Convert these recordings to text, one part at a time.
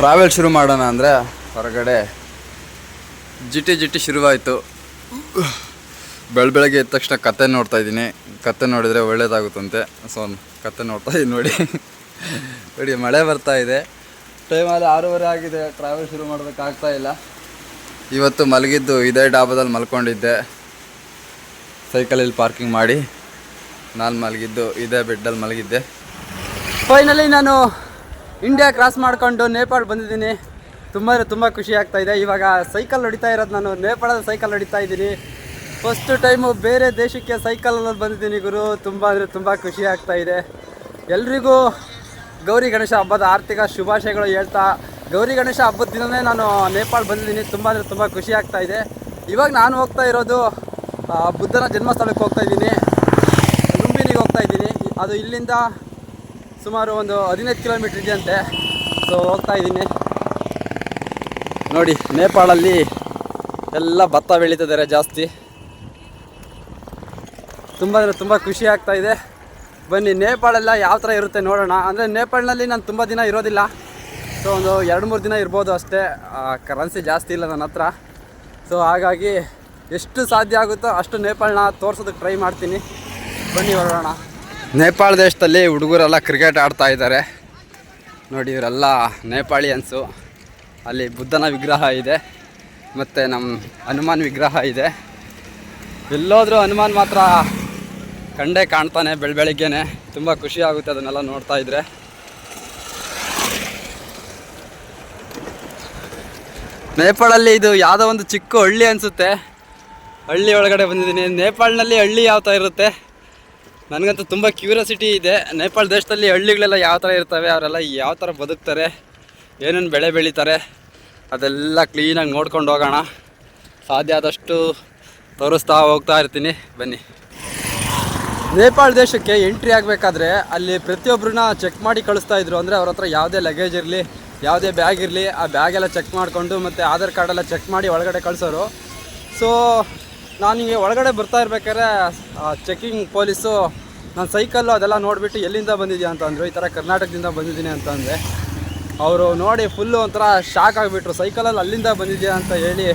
Travel ಶುರು ಮಾಡೋಣ ಅಂದರೆ ಹೊರಗಡೆ ಜಿಟಿ ಜಿಟಿ ಶುರುವಾಯಿತು. ಬೆಳ ಬೆಳಗ್ಗೆ ಎದ್ದ ತಕ್ಷಣ ಕತೆ ನೋಡ್ತಾ ಇದ್ದೀನಿ. ಕತೆ ನೋಡಿದರೆ ಒಳ್ಳೇದಾಗುತ್ತಂತೆ. ಸೊ ಕತೆ ನೋಡ್ತಾ ಇದ್ದೀನಿ ನೋಡಿ. ನೋಡಿ, ಮಳೆ ಬರ್ತಾ ಇದೆ. ಟೈಮಲ್ಲಿ ಆರೂವರೆ ಆಗಿದೆ. ಟ್ರಾವೆಲ್ ಶುರು ಮಾಡಬೇಕಾಗ್ತಾ ಇಲ್ಲ. ಇವತ್ತು ಮಲಗಿದ್ದು ಇದೇ ಡಾಬಾದಲ್ಲಿ ಮಲ್ಕೊಂಡಿದ್ದೆ. ಸೈಕಲಲ್ಲಿ ಪಾರ್ಕಿಂಗ್ ಮಾಡಿ. ನಾನು ಮಲಗಿದ್ದು ಇದೇ ಬೆಡ್ಡಲ್ಲಿ ಮಲಗಿದ್ದೆ. ಫೈನಲಿ ನಾನು ಇಂಡಿಯಾ ಕ್ರಾಸ್ ಮಾಡಿಕೊಂಡು ನೇಪಾಳ ಬಂದಿದ್ದೀನಿ. ತುಂಬ ಅಂದರೆ ತುಂಬ ಖುಷಿ ಆಗ್ತಾ ಇದೆ. ಇವಾಗ ಸೈಕಲ್ ಹೊಡಿತಾ ಇರೋದು ನಾನು. ನೇಪಾಳದ ಸೈಕಲ್ ಹೊಡಿತಾ ಇದ್ದೀನಿ. ಫಸ್ಟ್ ಟೈಮು ಬೇರೆ ದೇಶಕ್ಕೆ ಸೈಕಲಲ್ಲಿ ಬಂದಿದ್ದೀನಿ ಗುರು. ತುಂಬ ಅಂದರೆ ತುಂಬ ಖುಷಿ ಆಗ್ತಾ ಇದೆ. ಎಲ್ರಿಗೂ ಗೌರಿ ಗಣೇಶ ಹಬ್ಬದ ಆರ್ಥಿಕ ಶುಭಾಶಯಗಳು ಹೇಳ್ತಾ, ಗೌರಿ ಗಣೇಶ ಹಬ್ಬದ ದಿನವೇ ನಾನು ನೇಪಾಳ ಬಂದಿದ್ದೀನಿ. ತುಂಬ ಅಂದರೆ ತುಂಬ ಖುಷಿ ಆಗ್ತಾ ಇದೆ. ಇವಾಗ ನಾನು ಹೋಗ್ತಾ ಇರೋದು ಬುದ್ಧನ ಜನ್ಮಸ್ಥಳಕ್ಕೆ ಹೋಗ್ತಾ ಇದ್ದೀನಿ. ಲುಂಬಿನಿಗೆ ಹೋಗ್ತಾ ಇದ್ದೀನಿ. ಅದು ಇಲ್ಲಿಂದ ಸುಮಾರು ಒಂದು ಹದಿನೈದು ಕಿಲೋಮೀಟ್ರ್ ಇದೆಯಂತೆ. ಸೊ ಹೋಗ್ತಾ ಇದ್ದೀನಿ. ನೋಡಿ, ನೇಪಾಳಲ್ಲಿ ಎಲ್ಲ ಭತ್ತ ಬೆಳೀತಿದ್ದಾರೆ ಜಾಸ್ತಿ. ತುಂಬ ಅಂದರೆ ತುಂಬ ಖುಷಿ ಆಗ್ತಾ ಇದೆ. ಬನ್ನಿ ನೇಪಾಳೆಲ್ಲ ಯಾವ ಥರ ಇರುತ್ತೆ ನೋಡೋಣ. ಅಂದರೆ ನೇಪಾಳನಲ್ಲಿ ನಾನು ತುಂಬ ದಿನ ಇರೋದಿಲ್ಲ. ಸೊ ಒಂದು ಎರಡು, ಮೂರು ದಿನ ಇರ್ಬೋದು ಅಷ್ಟೇ. ಕರೆನ್ಸಿ ಜಾಸ್ತಿ ಇಲ್ಲ ನನ್ನ ಹತ್ರ. ಸೊ ಹಾಗಾಗಿ ಎಷ್ಟು ಸಾಧ್ಯ ಆಗುತ್ತೋ ಅಷ್ಟು ನೇಪಾಳನ ತೋರಿಸೋದಕ್ಕೆ ಟ್ರೈ ಮಾಡ್ತೀನಿ. ಬನ್ನಿ, ಹೊರಡೋಣ. ನೇಪಾಳ ದೇಶದಲ್ಲಿ ಹುಡುಗರೆಲ್ಲ ಕ್ರಿಕೆಟ್ ಆಡ್ತಾ ಇದ್ದಾರೆ. ನೋಡಿ ಇವರೆಲ್ಲ ನೇಪಾಳಿಯನ್ಸು. ಅಲ್ಲಿ ಬುದ್ಧನ ವಿಗ್ರಹ ಇದೆ. ಮತ್ತು ನಮ್ಮ ಹನುಮಾನ್ ವಿಗ್ರಹ ಇದೆ. ಎಲ್ಲೋದರೂ ಹನುಮಾನ್ ಮಾತ್ರ ಕಂಡೇ ಕಾಣ್ತಾನೆ ಬೆಳ, ಬೆಳಿಗ್ಗೆನೆ. ತುಂಬ ಖುಷಿ ಆಗುತ್ತೆ ಅದನ್ನೆಲ್ಲ ನೋಡ್ತಾ ಇದ್ರೆ. ನೇಪಾಳಲ್ಲಿ ಇದು ಯಾವುದೋ ಒಂದು ಚಿಕ್ಕ ಹಳ್ಳಿ ಅನಿಸುತ್ತೆ. ಹಳ್ಳಿ ಒಳಗಡೆ ಬಂದಿದ್ದೀನಿ. ನೇಪಾಳನಲ್ಲಿ ಹಳ್ಳಿ ಯಾವ ಇರುತ್ತೆ. ನನಗಂತೂ ತುಂಬ ಕ್ಯೂರಿಯಾಸಿಟಿ ಇದೆ. ನೇಪಾಳ ದೇಶದಲ್ಲಿ ಹಳ್ಳಿಗಳೆಲ್ಲ ಯಾವ ಥರ ಇರ್ತವೆ, ಅವರೆಲ್ಲ ಯಾವ ಥರ ಬದುಕ್ತಾರೆ, ಏನೇನು ಬೆಳೆ ಬೆಳೀತಾರೆ, ಅದೆಲ್ಲ ಕ್ಲೀನಾಗಿ ನೋಡ್ಕೊಂಡು ಹೋಗೋಣ. ಸಾಧ್ಯ ಆದಷ್ಟು ತೋರಿಸ್ತಾ ಹೋಗ್ತಾ ಇರ್ತೀನಿ. ಬನ್ನಿ. ನೇಪಾಳ ದೇಶಕ್ಕೆ ಎಂಟ್ರಿ ಆಗಬೇಕಾದ್ರೆ ಅಲ್ಲಿ ಪ್ರತಿಯೊಬ್ಬರನ್ನ ಚೆಕ್ ಮಾಡಿ ಕಳಿಸ್ತಾ ಇದ್ರು. ಅಂದರೆ ಅವ್ರ ಹತ್ರ ಯಾವುದೇ ಲಗೇಜ್ ಇರಲಿ, ಯಾವುದೇ ಬ್ಯಾಗ್ ಇರಲಿ, ಆ ಬ್ಯಾಗೆಲ್ಲ ಚೆಕ್ ಮಾಡಿಕೊಂಡು ಮತ್ತು ಆಧಾರ್ ಕಾರ್ಡೆಲ್ಲ ಚೆಕ್ ಮಾಡಿ ಒಳಗಡೆ ಕಳಿಸೋರು. ಸೊ ನಾನು ಹಿಂಗೆ ಒಳಗಡೆ ಬರ್ತಾ ಇರ್ಬೇಕಾದ್ರೆ ಚೆಕ್ಕಿಂಗ್ ಪೊಲೀಸು ನನ್ನ ಸೈಕಲ್ಲು ಅದೆಲ್ಲ ನೋಡಿಬಿಟ್ಟು ಎಲ್ಲಿಂದ ಬಂದಿದ್ಯಾ ಅಂತ ಅಂದರು, ಈ ಥರ ಕರ್ನಾಟಕದಿಂದ ಬಂದಿದ್ದೀನಿ ಅಂತ ಅಂದೆ ಅವರು ನೋಡಿ ಫುಲ್ಲು ಒಂಥರ ಶಾಕ್ ಆಗಿಬಿಟ್ರು. ಸೈಕಲಲ್ಲಿ ಅಲ್ಲಿಂದ ಬಂದಿದ್ಯಾ ಅಂತ ಹೇಳಿ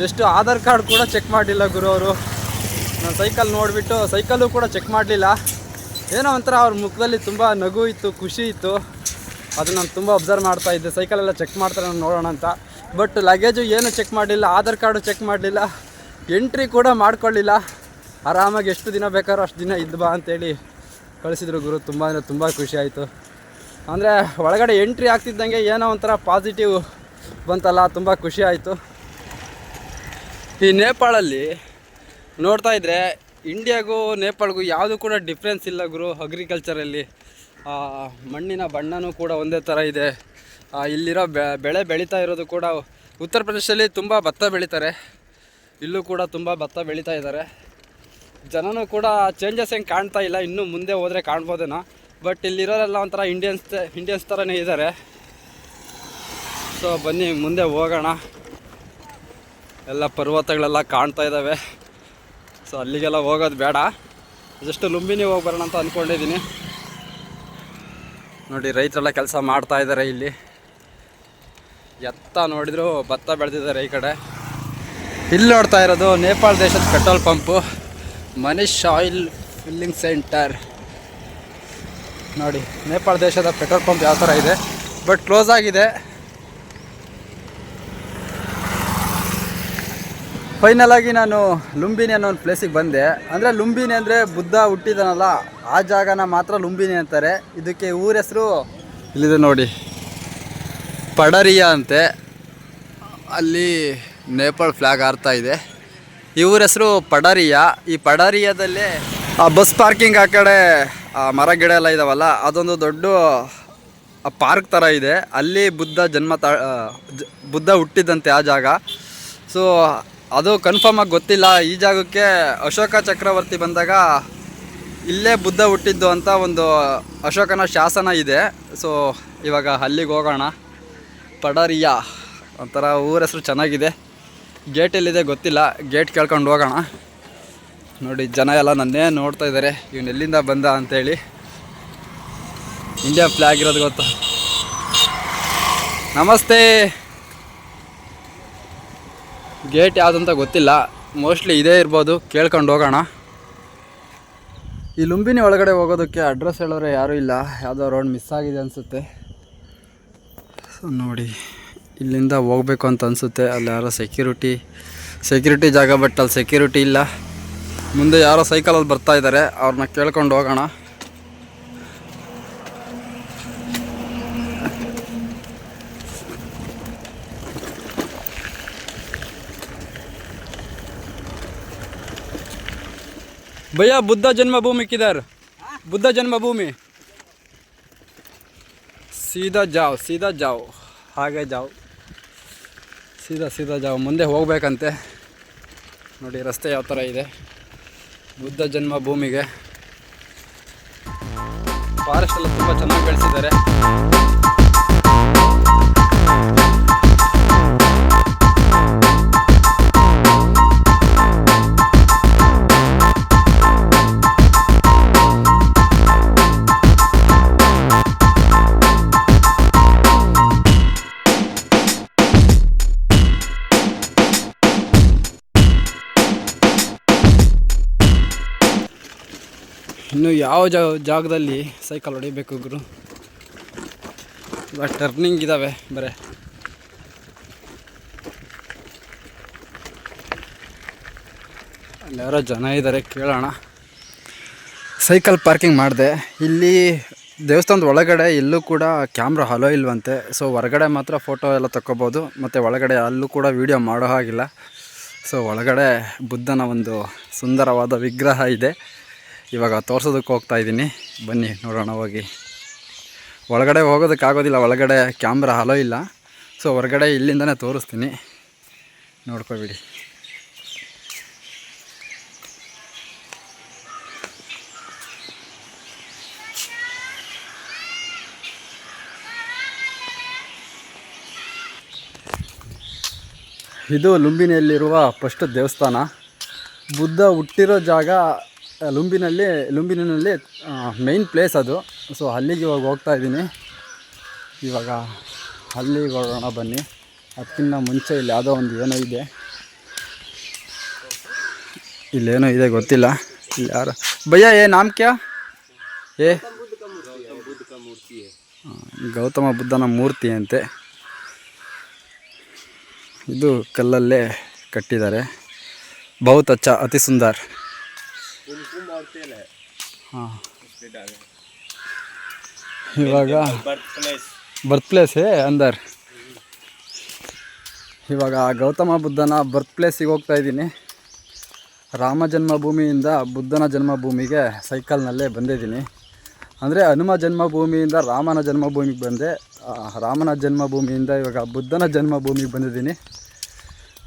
ಜಸ್ಟ್ ಆಧಾರ್ ಕಾರ್ಡ್ ಕೂಡ ಚೆಕ್ ಮಾಡಲಿಲ್ಲ ಗುರು ಅವರು. ನನ್ನ ಸೈಕಲ್ ನೋಡಿಬಿಟ್ಟು ಸೈಕಲ್ಲು ಕೂಡ ಚೆಕ್ ಮಾಡಲಿಲ್ಲ. ಏನೋ ಒಂಥರ ಅವ್ರ ಮುಖದಲ್ಲಿ ತುಂಬ ನಗು ಇತ್ತು, ಖುಷಿ ಇತ್ತು. ಅದು ನಾನು ತುಂಬ ಅಬ್ಸರ್ವ್ ಮಾಡ್ತಾ ಇದ್ದೆ. ಸೈಕಲೆಲ್ಲ ಚೆಕ್ ಮಾಡ್ತಾರೆ, ನಾನು ನೋಡೋಣ ಅಂತ. ಬಟ್ ಲಗೇಜು ಏನು ಚೆಕ್ ಮಾಡಲಿಲ್ಲ, ಆಧಾರ್ ಕಾರ್ಡು ಚೆಕ್ ಮಾಡಲಿಲ್ಲ. ಎಂಟ್ರಿ ಕೂಡ ಮಾಡ್ಕೊಳ್ಳಿಲ್ಲ. ಆರಾಮಾಗಿ ಎಷ್ಟು ದಿನ ಬೇಕಾದ್ರೂ ಅಷ್ಟು ದಿನ ಇದ್ದು ಬಾ ಅಂತೇಳಿ ಕಳಿಸಿದ್ರು ಗುರು. ತುಂಬ ಅಂದರೆ ತುಂಬ ಖುಷಿ ಆಯಿತು. ಅಂದರೆ ಒಳಗಡೆ ಎಂಟ್ರಿ ಆಗ್ತಿದ್ದಂಗೆ ಏನೋ ಒಂಥರ ಪಾಸಿಟಿವ್ ಬಂತಲ್ಲ, ತುಂಬ ಖುಷಿ ಆಯಿತು. ಈ ನೇಪಾಳಲ್ಲಿ ನೋಡ್ತಾ ಇದ್ದರೆ ಇಂಡಿಯಾಗೂ ನೇಪಾಳಿಗೂ ಯಾವುದು ಕೂಡ ಡಿಫ್ರೆನ್ಸ್ ಇಲ್ಲ ಗುರು ಅಗ್ರಿಕಲ್ಚರಲ್ಲಿ ಮಣ್ಣಿನ ಬಣ್ಣನೂ ಕೂಡ ಒಂದೇ ಥರ ಇದೆ. ಇಲ್ಲಿರೋ ಬೆಳೆ ಬೆಳೀತಾ ಇರೋದು ಕೂಡ ಉತ್ತರ ಪ್ರದೇಶದಲ್ಲಿ ತುಂಬ ಭತ್ತ ಬೆಳೀತಾರೆ. ಇಲ್ಲೂ ಕೂಡ ತುಂಬ ಭತ್ತ ಬೆಳೀತಾ ಇದ್ದಾರೆ ಜನನೂ ಕೂಡ ಚೇಂಜಸ್ ಹೆಂಗೆ ಕಾಣ್ತಾ ಇಲ್ಲ, ಇನ್ನೂ ಮುಂದೆ ಹೋದರೆ ಕಾಣ್ಬೋದೇನೋ. ಬಟ್ ಇಲ್ಲಿರೋರೆಲ್ಲ ಒಂಥರ ಇಂಡಿಯನ್ಸ್ ಇಂಡಿಯನ್ಸ್ ಥರನೇ ಇದ್ದಾರೆ ಸೊ ಬನ್ನಿ, ಮುಂದೆ ಹೋಗೋಣ. ಎಲ್ಲ ಪರ್ವತಗಳೆಲ್ಲ ಕಾಣ್ತಾ ಇದ್ದಾವೆ ಸೊ ಅಲ್ಲಿಗೆಲ್ಲ ಹೋಗೋದು ಬೇಡ. ಜಸ್ಟ್ ಲುಂಬಿನಿ ಹೋಗಿ ಬರೋಣ ಅಂತ ಅಂದ್ಕೊಂಡಿದ್ದೀನಿ ನೋಡಿ, ರೈತರೆಲ್ಲ ಕೆಲಸ ಮಾಡ್ತಾ ಇದ್ದಾರೆ ಇಲ್ಲಿ. ಎತ್ತ ನೋಡಿದ್ರು ಭತ್ತ ಬೆಳೆದಿದ್ದಾರೆ ಈ ಕಡೆ. ಇಲ್ಲಿ ನೋಡ್ತಾ ಇರೋದು ನೇಪಾಳ ದೇಶದ petrol pump. Manish oil filling centre. ನೋಡಿ, ನೇಪಾಳ ದೇಶದ ಪೆಟ್ರೋಲ್ ಪಂಪ್ ಯಾವ ಥರ ಇದೆ. ಬಟ್ ಕ್ಲೋಸ್ ಆಗಿದೆ. ಫೈನಲ್ ನಾನು ಲುಂಬಿನಿ ಅನ್ನೋ ಒಂದು ಪ್ಲೇಸಿಗೆ ಬಂದೆ. ಅಂದರೆ ಲುಂಬಿನಿ ಅಂದರೆ ಬುದ್ಧ ಹುಟ್ಟಿದನಲ್ಲ, ಆ ಜಾಗನ ಮಾತ್ರ ಲುಂಬಿನಿ ಅಂತಾರೆ. ಇದಕ್ಕೆ ಊರ ಹೆಸರು ಇಲ್ಲಿದೆ ನೋಡಿ. ಪಡರಿಯಾ ಅಂತೆ. ಅಲ್ಲಿ ನೇಪಾಳ ಫ್ಲ್ಯಾಗ್ ಆರ್ತಾ ಇದೆ. ಊರ ಹೆಸರು ಪಡಾರಿಯಾ. ಈ ಪಡಾರಿಯಾದಲ್ಲಿ, ಆ ಬಸ್ ಪಾರ್ಕಿಂಗ್ ಆ ಕಡೆ, ಆ ಮರ, ಗಿಡ ಎಲ್ಲ ಇದಾವಲ್ಲ, ಅದೊಂದು ದೊಡ್ಡ ಪಾರ್ಕ್ ಥರ ಇದೆ. ಅಲ್ಲಿ ಬುದ್ಧ ಜನ್ಮ ತ ಬುದ್ಧ ಹುಟ್ಟಿದಂತೆ ಆ ಜಾಗ. ಸೊ ಅದು ಕನ್ಫರ್ಮ್ ಆಗಿ ಗೊತ್ತಿಲ್ಲ. ಈ ಜಾಗಕ್ಕೆ ಅಶೋಕ ಚಕ್ರವರ್ತಿ ಬಂದಾಗ ಇಲ್ಲೇ ಬುದ್ಧ ಹುಟ್ಟಿದ್ದು ಅಂತ ಒಂದು ಅಶೋಕನ ಶಾಸನ ಇದೆ. ಸೊ ಇವಾಗ ಅಲ್ಲಿಗೆ ಹೋಗೋಣ. ಪಡರಿಯಾ. ಒಂಥರ ಊರ ಹೆಸರು ಚೆನ್ನಾಗಿದೆ. ಗೇಟ್ ಎಲ್ಲಿದೆ ಗೊತ್ತಿಲ್ಲ. ಗೇಟ್ ಕೇಳ್ಕೊಂಡು ಹೋಗೋಣ. ನೋಡಿ, ಜನ ಎಲ್ಲ ನನ್ನೇ ನೋಡ್ತಾ ಇದ್ದಾರೆ ಇವನು ಎಲ್ಲಿಂದ ಬಂದ ಅಂತೇಳಿ. ಇಂಡಿಯಾ ಫ್ಲಾಗ್ ಇರೋದು ಗೊತ್ತು. ನಮಸ್ತೆ. ಗೇಟ್ ಯಾವುದಂತ ಗೊತ್ತಿಲ್ಲ. ಮೋಸ್ಟ್ಲಿ ಇದೇ ಇರ್ಬೋದು. ಕೇಳ್ಕೊಂಡು ಹೋಗೋಣ. ಈ ಲುಂಬಿನಿ ಒಳಗಡೆ ಹೋಗೋದಕ್ಕೆ ಅಡ್ರೆಸ್ ಹೇಳೋರೆ ಯಾರೂ ಇಲ್ಲ. ಯಾವುದೋ ರೋಡ್ ಮಿಸ್ ಆಗಿದೆ ಅನಿಸುತ್ತೆ. ಸೊ ನೋಡಿ. ಇಲ್ಲಿಂದ ಹೋಗಬೇಕು ಅಂತ ಅನಿಸುತ್ತೆ. ಅಲ್ಲಿ ಯಾರೋ ಸೆಕ್ಯೂರಿಟಿ ಸೆಕ್ಯೂರಿಟಿ ಜಾಗ ಬಟ್ ಅಲ್ಲಿ ಸೆಕ್ಯೂರಿಟಿ ಇಲ್ಲ. ಮುಂದೆ ಯಾರೋ ಸೈಕಲಲ್ಲಿ ಬರ್ತಾ ಇದ್ದಾರೆ ಅವ್ರನ್ನ ಕೇಳ್ಕೊಂಡು ಹೋಗೋಣ. ಭಯ್ಯ, ಬುದ್ಧ ಜನ್ಮಭೂಮಿ ಕಿದಾರ್. ಬುದ್ಧ ಜನ್ಮಭೂಮಿ. ಸೀದಾ ಜಾವ್ ಸೀದಾ ಜಾವ್. ಹಾಗೆ ಜಾವ್. ಸೀದಾ ಸೀದಾ ಜಾವ ಮುಂದೆ ಹೋಗಬೇಕಂತೆ. ನೋಡಿ ರಸ್ತೆ ಯಾವ ಥರ ಇದೆ. ಬುದ್ಧ ಜನ್ಮಭೂಮಿಗೆ ಫಾರೆಸ್ಟ್ ಎಲ್ಲ ತುಂಬ ಚೆನ್ನಾಗಿ ಬೆಳೆಸಿದ್ದಾರೆ. ಯಾವ ಜಾ ಜಾಗದಲ್ಲಿ ಸೈಕಲ್ ಹೊಡಿಬೇಕು ಗುರು? ಇವಾಗ ಟರ್ನಿಂಗ್ ಇದ್ದಾವೆ ಬರೇ. ಅಲ್ಲಿ ಯಾರೋ ಜನ ಇದ್ದಾರೆ ಕೇಳೋಣ. ಸೈಕಲ್ ಪಾರ್ಕಿಂಗ್ ಮಾಡಿದೆ. ಇಲ್ಲಿ ದೇವಸ್ಥಾನದ ಒಳಗಡೆ ಎಲ್ಲೂ ಕೂಡ ಕ್ಯಾಮ್ರಾ ಹಲೋ ಇಲ್ವಂತೆ. ಸೊ ಹೊರಗಡೆ ಮಾತ್ರ ಫೋಟೋ ಎಲ್ಲ ತಗೋಬೋದು ಮತ್ತು ಒಳಗಡೆ ಅಲ್ಲೂ ಕೂಡ ವೀಡಿಯೋ ಮಾಡೋ ಹಾಗಿಲ್ಲ. ಸೊ ಒಳಗಡೆ ಬುದ್ಧನ ಒಂದು ಸುಂದರವಾದ ವಿಗ್ರಹ ಇದೆ. ಇವಾಗ ತೋರ್ಸೋದಕ್ಕೆ ಹೋಗ್ತಾ ಇದ್ದೀನಿ. ಬನ್ನಿ, ನೋಡೋಣ ಹೋಗಿ. ಒಳಗಡೆ ಹೋಗೋದಕ್ಕಾಗೋದಿಲ್ಲ, ಒಳಗಡೆ ಕ್ಯಾಮ್ರಾ ಹಲೋ ಇಲ್ಲ. ಸೊ, ಹೊರಗಡೆ ಇಲ್ಲಿಂದನೇ ತೋರಿಸ್ತೀನಿ. ನೋಡ್ಕೋಬಿಡಿ. ಇದು ಲುಂಬಿನಿಯಲ್ಲಿರುವ ಫಸ್ಟ್ ದೇವಸ್ಥಾನ. ಬುದ್ಧ ಹುಟ್ಟಿರೋ ಜಾಗ ಆ, ಲುಂಬಿನಲ್ಲಿ ಮೈನ್ ಪ್ಲೇಸ್ ಅದು. ಸೊ ಅಲ್ಲಿಗೆ ಇವಾಗ ಹೋಗ್ತಾ ಇದ್ದೀನಿ. ಇವಾಗ ಅಲ್ಲಿಗೆ ಹೋಗೋಣ ಬನ್ನಿ. ಅದಕ್ಕಿಂತ ಮುಂಚೆ ಇಲ್ಲಿ ಯಾವುದೋ ಒಂದು ಏನೋ ಇದೆ. ಇಲ್ಲೇನೋ ಇದೆ ಗೊತ್ತಿಲ್ಲ. ಇಲ್ಲಿ ಯಾರು ಭಯ್ಯ ಏ ನಾಮಕ್ಯ ಕ್ಯಾ? ಏ. ಗೌತಮ ಬುದ್ಧನ ಮೂರ್ತಿ ಅಂತೆ. ಇದು ಕಲ್ಲಲ್ಲೇ ಕಟ್ಟಿದ್ದಾರೆ. ಬಹುತಚ್ಚ ಅತಿ ಸುಂದರ್. ಹಾಂ ಇವಾಗ ಬರ್ತ್ ಪ್ಲೇಸೇ ಅಂದರ್. ಇವಾಗ ಗೌತಮ ಬುದ್ಧನ ಬರ್ತ್ ಪ್ಲೇಸಿಗೆ ಹೋಗ್ತಾ ಇದ್ದೀನಿ. ರಾಮ ಜನ್ಮಭೂಮಿಯಿಂದ ಬುದ್ಧನ ಜನ್ಮಭೂಮಿಗೆ ಸೈಕಲ್ನಲ್ಲೇ ಬಂದಿದ್ದೀನಿ. ಅಂದರೆ ಹನುಮ ಜನ್ಮಭೂಮಿಯಿಂದ ರಾಮನ ಜನ್ಮಭೂಮಿಗೆ ಬಂದೆ. ರಾಮನ ಜನ್ಮಭೂಮಿಯಿಂದ ಇವಾಗ ಬುದ್ಧನ ಜನ್ಮಭೂಮಿಗೆ ಬಂದಿದ್ದೀನಿ.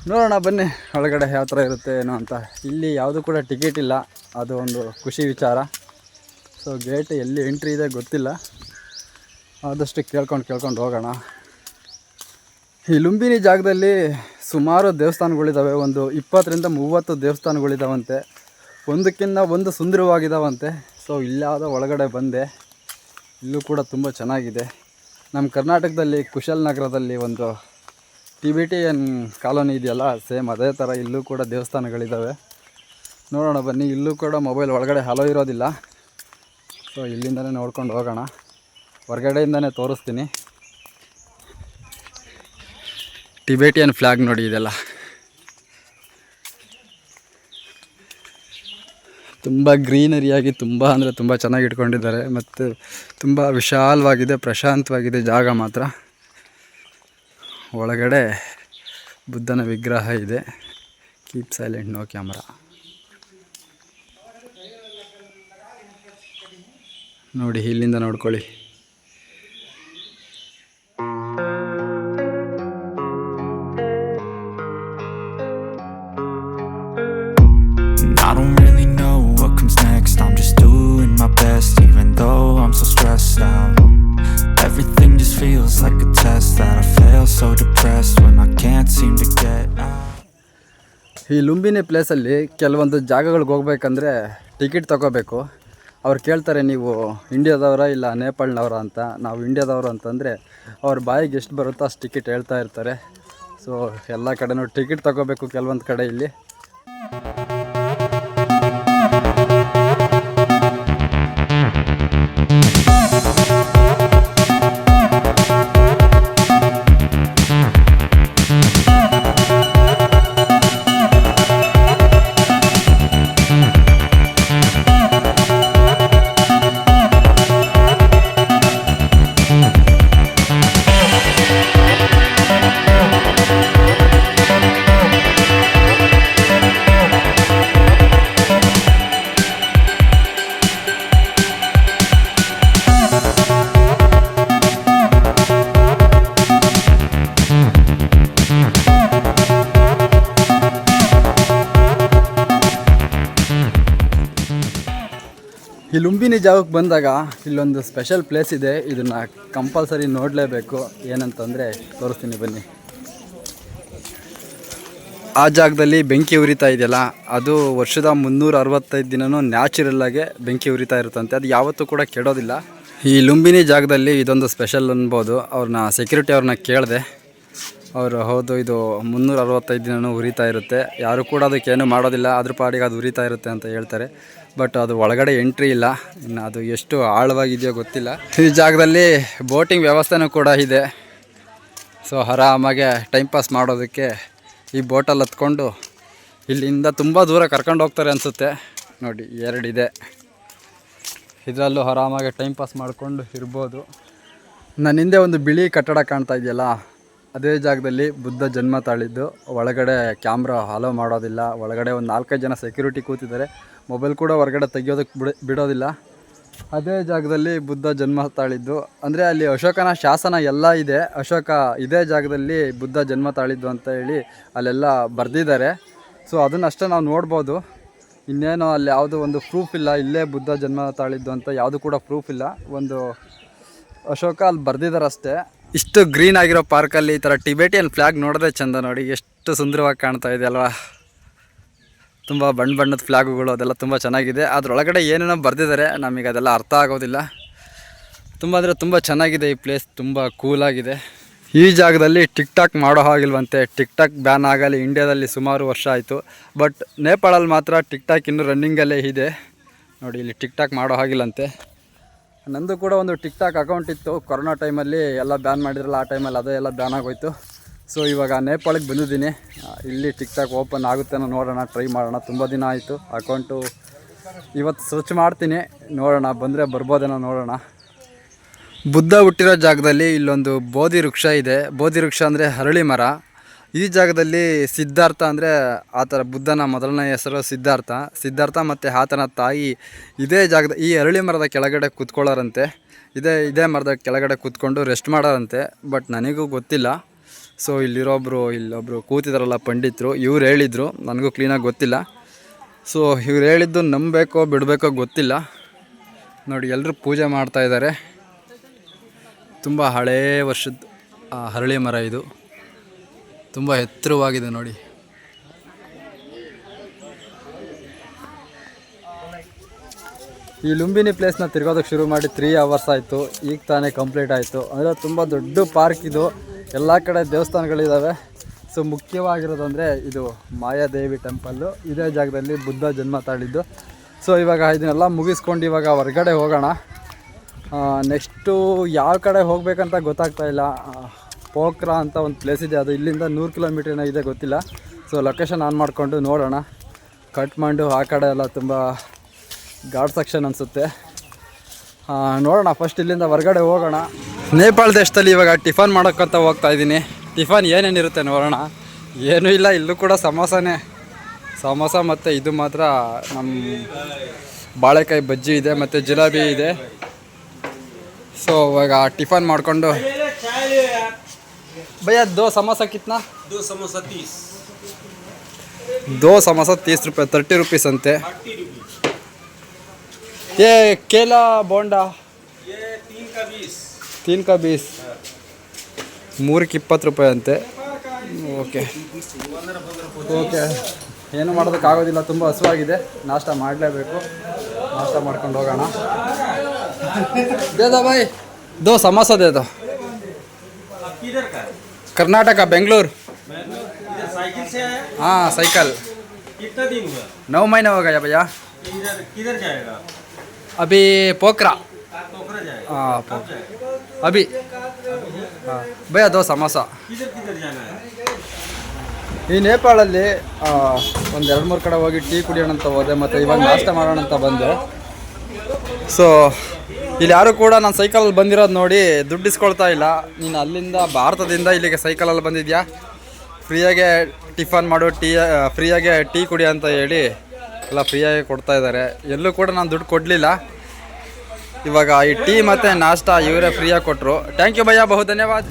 ನೋಡೋಣ ಬನ್ನಿ ಒಳಗಡೆ ಯಾವ ಥರ ಇರುತ್ತೆ ಏನೋ ಅಂತ. ಇಲ್ಲಿ ಯಾವುದು ಕೂಡ ಟಿಕೆಟ್ ಇಲ್ಲ. ಅದು ಒಂದು ಖುಷಿ ವಿಚಾರ. ಸೊ ಗೇಟ್ ಎಲ್ಲಿ ಎಂಟ್ರಿ ಇದೆ ಗೊತ್ತಿಲ್ಲ. ಆದಷ್ಟು ಕೇಳ್ಕೊಂಡು ಕೇಳ್ಕೊಂಡು ಹೋಗೋಣ. ಈ ಲುಂಬಿನಿ ಜಾಗದಲ್ಲಿ ಸುಮಾರು ದೇವಸ್ಥಾನಗಳಿದ್ದಾವೆ ಒಂದು ಇಪ್ಪತ್ತರಿಂದ ಮೂವತ್ತು ದೇವಸ್ಥಾನಗಳಿದ್ದಾವಂತೆ ಒಂದಕ್ಕಿಂತ ಒಂದು ಸುಂದರವಾಗಿದ್ದಾವಂತೆ ಸೊ ಇಲ್ಲಾದ ಒಳಗಡೆ ಬಂದೆ. ಇಲ್ಲೂ ಕೂಡ ತುಂಬ ಚೆನ್ನಾಗಿದೆ. ನಮ್ಮ ಕರ್ನಾಟಕದಲ್ಲಿ ಕುಶಾಲನಗರದಲ್ಲಿ ಒಂದು T B T N colony ಇದೆಯಲ್ಲ, ಸೇಮ್ ಅದೇ ಥರ ಇಲ್ಲೂ ಕೂಡ ದೇವಸ್ಥಾನಗಳಿದ್ದಾವೆ ನೋಡೋಣ ಬನ್ನಿ, ಇಲ್ಲೂ ಕೂಡ ಮೊಬೈಲ್ ಒಳಗಡೆ ಹಲೋ ಇರೋದಿಲ್ಲ. ಸೊ, ಇಲ್ಲಿಂದನೇ ನೋಡ್ಕೊಂಡು ಹೋಗೋಣ. ಹೊರಗಡೆಯಿಂದನೇ ತೋರಿಸ್ತೀನಿ. ಟಿಬೇಟಿಯನ್ ಫ್ಲ್ಯಾಗ್ ನೋಡಿ ಇದೆಲ್ಲ. ತುಂಬ ಗ್ರೀನರಿಯಾಗಿ ತುಂಬ ಅಂದರೆ ತುಂಬ ಚೆನ್ನಾಗಿ ಇಟ್ಕೊಂಡಿದ್ದಾರೆ. ಮತ್ತು ತುಂಬ ವಿಶಾಲವಾಗಿದೆ, ಪ್ರಶಾಂತವಾಗಿದೆ ಜಾಗ ಮಾತ್ರ. ಒಳಗಡೆ ಬುದ್ಧನ ವಿಗ್ರಹ ಇದೆ. Keep silent no camera to ಇಲ್ಲಿಂದ ನೋಡ್ಕೊಳ್ಳಿ. ಈ ಲುಂಬಿನಿ ಪ್ಲೇಸಲ್ಲಿ ಕೆಲವೊಂದು ಜಾಗಗಳಿಗೆ ಹೋಗ್ಬೇಕಂದ್ರೆ ಟಿಕೆಟ್ ತಗೋಬೇಕು. ಅವ್ರು ಕೇಳ್ತಾರೆ, ನೀವು ಇಂಡಿಯಾದವರ ಇಲ್ಲ ನೇಪಾಳ್ನವರ ಅಂತ? ನಾವು ಇಂಡಿಯಾದವರು ಅಂತಂದರೆ, ಅವ್ರ ಬಾಯಿಗೆ ಎಷ್ಟು ಬರುತ್ತೋ ಅಷ್ಟು ಟಿಕೆಟ್ ಹೇಳ್ತಾ ಇರ್ತಾರೆ. ಸೊ ಎಲ್ಲ ಕಡೆನೂ ಟಿಕೆಟ್ ತಗೋಬೇಕು ಕೆಲವೊಂದು ಕಡೆ ಇಲ್ಲಿ. ಈ ಜಾಗಕ್ಕೆ ಬಂದಾಗ ಇಲ್ಲೊಂದು ಸ್ಪೆಷಲ್ ಪ್ಲೇಸ್ ಇದೆ. ಇದನ್ನು ಕಂಪಲ್ಸರಿ ನೋಡಲೇಬೇಕು. ಏನಂತಂದರೆ ತೋರಿಸ್ತೀನಿ ಬನ್ನಿ. ಆ ಜಾಗದಲ್ಲಿ ಬೆಂಕಿ ಉರಿತಾ ಇದೆಯಲ್ಲ, ಅದು ವರ್ಷದ ಮುನ್ನೂರ ಅರವತ್ತೈದು ದಿನವೂ ನ್ಯಾಚುರಲ್ಲಾಗೆ ಬೆಂಕಿ ಉರಿತಾ ಇರುತ್ತಂತೆ. ಅದು ಯಾವತ್ತೂ ಕೂಡ ಕೆಡೋದಿಲ್ಲ. ಈ ಲುಂಬಿನಿ ಜಾಗದಲ್ಲಿ ಇದೊಂದು ಸ್ಪೆಷಲ್ ಅನ್ಬೋದು. ಅವ್ರನ್ನ ಸೆಕ್ಯೂರಿಟಿ ಅವ್ರನ್ನ ಕೇಳಿದೆ. ಅವರು ಹೌದು, ಇದು ಮುನ್ನೂರ ಅರವತ್ತೈದು ದಿನವೂ ಉರಿತಾ ಇರುತ್ತೆ. ಯಾರು ಕೂಡ ಅದಕ್ಕೆ ಏನೂ ಮಾಡೋದಿಲ್ಲ. ಅದ್ರ ಪಾಡಿಗೆ ಅದು ಉರಿತಾ ಇರುತ್ತೆ ಅಂತ ಹೇಳ್ತಾರೆ. ಬಟ್ ಅದು ಒಳಗಡೆ ಎಂಟ್ರಿ ಇಲ್ಲ. ಇನ್ನು ಅದು ಎಷ್ಟು ಆಳವಾಗಿದೆಯೋ ಗೊತ್ತಿಲ್ಲ. ಈ ಜಾಗದಲ್ಲಿ ಬೋಟಿಂಗ್ ವ್ಯವಸ್ಥೆನೂ ಕೂಡ ಇದೆ. ಸೊ ಆರಾಮಾಗೆ ಟೈಮ್ ಪಾಸ್ ಮಾಡೋದಕ್ಕೆ ಈ ಬೋಟಲ್ಲಿ ಹತ್ಕೊಂಡು ಇಲ್ಲಿಂದ ತುಂಬ ದೂರ ಕರ್ಕೊಂಡು ಹೋಗ್ತಾರೆ ಅನಿಸುತ್ತೆ. ನೋಡಿ, ಎರಡಿದೆ. ಇದರಲ್ಲೂ ಆರಾಮಾಗಿ ಟೈಮ್ ಪಾಸ್ ಮಾಡಿಕೊಂಡು ಇರ್ಬೋದು. ನನ್ನ ಹಿಂದೆ ಒಂದು ಬಿಳಿ ಕಟ್ಟಡ ಕಾಣ್ತಾ ಇದೆಯಲ್ಲ, ಅದೇ ಜಾಗದಲ್ಲಿ ಬುದ್ಧ ಜನ್ಮ ತಾಳಿದ್ದು. ಒಳಗಡೆ ಕ್ಯಾಮ್ರಾ ಅಲೋ ಮಾಡೋದಿಲ್ಲ. ಒಳಗಡೆ ಒಂದು ನಾಲ್ಕೈದು ಜನ ಸೆಕ್ಯೂರಿಟಿ ಕೂತಿದ್ದಾರೆ. ಮೊಬೈಲ್ ಕೂಡ ಹೊರಗಡೆ ತೆಗಿಯೋದಕ್ಕೆ ಬಿಡ, ಬಿಡೋದಿಲ್ಲ. ಅದೇ ಜಾಗದಲ್ಲಿ ಬುದ್ಧ ಜನ್ಮ ತಾಳಿದ್ದು. ಅಂದರೆ ಅಲ್ಲಿ ಅಶೋಕನ ಶಾಸನ ಎಲ್ಲ ಇದೆ. ಅಶೋಕ ಇದೇ ಜಾಗದಲ್ಲಿ ಬುದ್ಧ ಜನ್ಮ ತಾಳಿದ್ದು ಅಂತ ಹೇಳಿ ಅಲ್ಲೆಲ್ಲ ಬರೆದಿದ್ದಾರೆ. ಸೊ ಅದನ್ನಷ್ಟೇ ನಾವು ನೋಡ್ಬೋದು. ಇನ್ನೇನು ಅಲ್ಲಿ ಯಾವುದು ಒಂದು ಪ್ರೂಫ್ ಇಲ್ಲ. ಇಲ್ಲೇ ಬುದ್ಧ ಜನ್ಮ ತಾಳಿದ್ದು ಅಂತ ಯಾವುದು ಕೂಡ ಪ್ರೂಫ್ ಇಲ್ಲ. ಒಂದು ಅಶೋಕ ಅಲ್ಲಿ ಬರ್ದಿದ್ದಾರೆ ಅಷ್ಟೇ ಇಷ್ಟು ಗ್ರೀನ್ ಆಗಿರೋ ಪಾರ್ಕಲ್ಲಿ ಈ ಥರ ಟಿಬೇಟಿಯನ್ ಫ್ಲ್ಯಾಗ್ ನೋಡೋದೇ ಚಂದ ನೋಡಿ. ಎಷ್ಟು ಸುಂದರವಾಗಿ ಕಾಣ್ತಾ ಇದೆ ಅಲ್ವಾ? ತುಂಬ ಬಣ್ಣ ಬಣ್ಣದ ಫ್ಲಾಗುಗಳು ಅದೆಲ್ಲ ತುಂಬ ಚೆನ್ನಾಗಿದೆ. ಅದರೊಳಗಡೆ ಏನೇನೋ ಬರೆದಿದ್ದಾರೆ, ನಮಗೆ ಅದೆಲ್ಲ ಅರ್ಥ ಆಗೋದಿಲ್ಲ. ತುಂಬ ಅಂದರೆ ತುಂಬ ಚೆನ್ನಾಗಿದೆ ಈ ಪ್ಲೇಸ್ ತುಂಬ ಕೂಲಾಗಿದೆ ಈ ಜಾಗದಲ್ಲಿ ಟಿಕ್ ಟಾಕ್ ಮಾಡೋ ಹಾಗಿಲ್ವಂತೆ ಟಿಕ್ ಟಾಕ್ ಬ್ಯಾನ್ ಆಗಲಿ ಇಂಡಿಯಾದಲ್ಲಿ ಸುಮಾರು ವರ್ಷ ಆಯಿತು. ಬಟ್ ನೇಪಾಳಲ್ಲಿ ಮಾತ್ರ ಟಿಕ್ ಟಾಕ್ ಇನ್ನೂ ರನ್ನಿಂಗಲ್ಲೇ ಇದೆ. ನೋಡಿ, ಇಲ್ಲಿ ಟಿಕ್ ಟಾಕ್ ಮಾಡೋ ಹಾಗಿಲ್ಲಂತೆ. ನಂದು ಕೂಡ ಒಂದು ಟಿಕ್ ಟಾಕ್ ಅಕೌಂಟ್ ಇತ್ತು ಕೊರೋನಾ ಟೈಮಲ್ಲಿ ಎಲ್ಲ ಬ್ಯಾನ್ ಮಾಡಿದ್ರಲ್ಲ, ಆ ಟೈಮಲ್ಲಿ ಅದೇ ಎಲ್ಲ ಬ್ಯಾನ್ ಆಗೋಯ್ತು. ಸೊ ಇವಾಗ ನೇಪಾಳಕ್ಕೆ ಬಂದಿದ್ದೀನಿ. ಇಲ್ಲಿ ಟಿಕ್ ಟಾಕ್ ಓಪನ್ ಆಗುತ್ತೇನೋ ನೋಡೋಣ ಟ್ರೈ ಮಾಡೋಣ. ತುಂಬ ದಿನ ಆಯಿತು. ಅಕೌಂಟು ಇವತ್ತು ಸರ್ಚ್ ಮಾಡ್ತೀನಿ. ನೋಡೋಣ, ಬಂದರೆ ಬರ್ಬೋದೇನೋ ನೋಡೋಣ. ಬುದ್ಧ ಹುಟ್ಟಿರೋ ಜಾಗದಲ್ಲಿ ಇಲ್ಲೊಂದು ಬೋಧಿ ವೃಕ್ಷ ಇದೆ. ಬೋಧಿ ವೃಕ್ಷ ಅಂದರೆ ಹರಳಿ ಮರ. ಈ ಜಾಗದಲ್ಲಿ ಸಿದ್ಧಾರ್ಥ ಅಂದರೆ ಆತನ ಬುದ್ಧನ ಮೊದಲನೇ ಹೆಸರು ಸಿದ್ಧಾರ್ಥ. ಸಿದ್ಧಾರ್ಥ ಮತ್ತು ಆತನ ತಾಯಿ ಇದೇ ಜಾಗದ, ಈ ಅರಳಿ ಮರದ ಕೆಳಗಡೆ ಕೂತ್ಕೊಳ್ಳೋರಂತೆ. ಇದೇ ಇದೇ ಮರದ ಕೆಳಗಡೆ ಕೂತ್ಕೊಂಡು ರೆಸ್ಟ್ ಮಾಡೋರಂತೆ. ಬಟ್ ನನಗೂ ಗೊತ್ತಿಲ್ಲ. ಸೊ ಇಲ್ಲಿರೋಬ್ರು, ಇಲ್ಲೊಬ್ರು ಕೂತಿದಾರಲ್ಲ ಪಂಡಿತರು, ಇವ್ರು ಹೇಳಿದರು, ನನಗೂ ಕ್ಲೀನಾಗಿ ಗೊತ್ತಿಲ್ಲ. ಸೊ ಇವ್ರು ಹೇಳಿದ್ದು ನಂಬಬೇಕೋ, ಬಿಡಬೇಕೋ ಗೊತ್ತಿಲ್ಲ. ನೋಡಿ ಎಲ್ಲರೂ ಪೂಜೆ ಮಾಡ್ತಾ ಇದ್ದಾರೆ ತುಂಬ ಹಳೇ ವರ್ಷದ ಹರಳಿ ಮರ ಇದು. ತುಂಬ ಎತ್ತರವಾಗಿದೆ ನೋಡಿ. ಈ ಲುಂಬಿನಿ ಪ್ಲೇಸ್ನ ತಿರ್ಗೋದಕ್ಕೆ ಶುರು ಮಾಡಿ ತ್ರೀ ಅವರ್ಸ್ ಆಯಿತು. ಈಗ ತಾನೇ ಕಂಪ್ಲೀಟ್ ಆಯಿತು. ಅಂದರೆ ತುಂಬ ದೊಡ್ಡ ಪಾರ್ಕ್ ಇದು. ಎಲ್ಲ ಕಡೆ ದೇವಸ್ಥಾನಗಳಿದ್ದಾವೆ ಸೊ ಮುಖ್ಯವಾಗಿರೋದಂದರೆ ಇದು ಮಾಯಾದೇವಿ ಟೆಂಪಲ್ಲು ಇದೇ ಜಾಗದಲ್ಲಿ ಬುದ್ಧ ಜನ್ಮ ತಾಳಿದ್ದು. ಸೊ ಇವಾಗ ಇದನ್ನೆಲ್ಲ ಮುಗಿಸ್ಕೊಂಡು ಇವಾಗ ಹೊರಗಡೆ ಹೋಗೋಣ. ನೆಕ್ಸ್ಟು ಯಾವ ಕಡೆ ಹೋಗಬೇಕಂತ ಗೊತ್ತಾಗ್ತಾ ಇಲ್ಲ. ಪೋಖ್ರಾ ಅಂತ ಒಂದು ಪ್ಲೇಸ್ ಇದೆ. ಅದು ಇಲ್ಲಿಂದ ನೂರು ಕಿಲೋಮೀಟ್ರ್ ಇದೆ ಗೊತ್ತಿಲ್ಲ. ಸೊ ಲೊಕೇಶನ್ ಆನ್ ಮಾಡಿಕೊಂಡು ನೋಡೋಣ. ಕಟ್ಮಂಡು ಆ ಕಡೆ ಎಲ್ಲ ತುಂಬ ಗಾಡ್ ಸೆಕ್ಷನ್ ಅನಿಸುತ್ತೆ. ನೋಡೋಣ. ಫಸ್ಟ್ ಇಲ್ಲಿಂದ ಹೊರಗಡೆ ಹೋಗೋಣ. ನೇಪಾಳ ದೇಶದಲ್ಲಿ ಇವಾಗ ಟಿಫನ್ ಮಾಡೋಕ್ಕಂತ ಹೋಗ್ತಾ ಇದ್ದೀನಿ. ಟಿಫನ್ ಏನೇನಿರುತ್ತೆ ನೋಡೋಣ. ಏನೂ ಇಲ್ಲ ಇಲ್ಲೂ ಕೂಡ ಸಮೋಸನೇ. ಸಮೋಸ ಮತ್ತು ಇದು ಮಾತ್ರ ನಮ್ಮ ಬಾಳೆಕಾಯಿ ಬಜ್ಜಿ ಇದೆ ಮತ್ತು ಜಿಲಾಬಿ ಇದೆ. ಸೊ ಇವಾಗ ಟಿಫನ್ ಮಾಡಿಕೊಂಡು. ಭಯ ದೋ ಸಮೋಸ ಕಿತ್ನಾ? ದೋ ಸಮೋಸ ತೀಸ್. ದೋ ಸಮೋಸ ತೀಸ್ ರೂಪಾಯಿ ತರ್ಟಿ ರುಪೀಸ್ ಅಂತೆ. ಏ ಕೇಲಾ ಬೋಂಡಾ? ತೀನ್ಕ ಬೀಸ್ ಮೂರಕ್ಕೆ ಇಪ್ಪತ್ತು ರೂಪಾಯಿ ಅಂತೆ ಓಕೆ ಓಕೆ ಏನು ಮಾಡೋದಕ್ಕಾಗೋದಿಲ್ಲ ತುಂಬ ಹಸುವಾಗಿದೆ. ನಾಷ್ಟ ಮಾಡಲೇಬೇಕು. ನಾಷ್ಟ ಮಾಡ್ಕೊಂಡು ಹೋಗೋಣ. ದೇದ ಬಾಯ್ ದೋ ಸಮೋಸ ದೇದೋ ಕರ್ನಾಟಕ ಬೆಂಗಳೂರು. ಹಾಂ ಸೈಕಲ್. ನೌ ಮೈನ ಹೋಗಯ್ಯ ಭಯ ಅಭಿ ಪೋಖ್ರಾ. ಹಾಂ ಪೋಖ್ರಾ. अभी ಭಯ ದೋ ಸಮೋಸ ಈ ನೇಪಾಳಲ್ಲಿ ಒಂದು ಎರಡು ಮೂರು ಕಡೆ ಹೋಗಿ ಟೀ ಕುಡಿಯೋಣ ಅಂತ ಹೋದೆ, ಮತ್ತು ಇವಾಗ ನಾಷ್ಟ ಮಾಡೋಣ ಅಂತ ಬಂದೆ. ಸೊ ಇಲ್ಲಿ ಯಾರು ಕೂಡ ನಾನು ಸೈಕಲಲ್ಲಿ ಬಂದಿರೋದು ನೋಡಿ ದುಡ್ಡು ಇಸ್ಕೊಳ್ತಾ ಇಲ್ಲ. ನೀನು ಅಲ್ಲಿಂದ ಭಾರತದಿಂದ ಇಲ್ಲಿಗೆ ಸೈಕಲಲ್ಲಿ ಬಂದಿದ್ಯಾ? ಫ್ರೀಯಾಗೆ ಟಿಫನ್ ಮಾಡು, ಟೀ ಫ್ರೀಯಾಗೆ ಟೀ ಕುಡಿ ಅಂತ ಹೇಳಿ ಎಲ್ಲ ಫ್ರೀಯಾಗಿ ಕೊಡ್ತಾ ಇದ್ದಾರೆ. ಎಲ್ಲೂ ಕೂಡ ನಾನು ದುಡ್ಡು ಕೊಡಲಿಲ್ಲ. ಇವಾಗ ಈ ಟೀ ಮತ್ತು ನಾಷ್ಟ ಇವರೇ ಫ್ರೀಯಾಗಿ ಕೊಟ್ಟರು ಥ್ಯಾಂಕ್ ಯು ಭಯ್ಯ ಬಹು ಧನ್ಯವಾದ.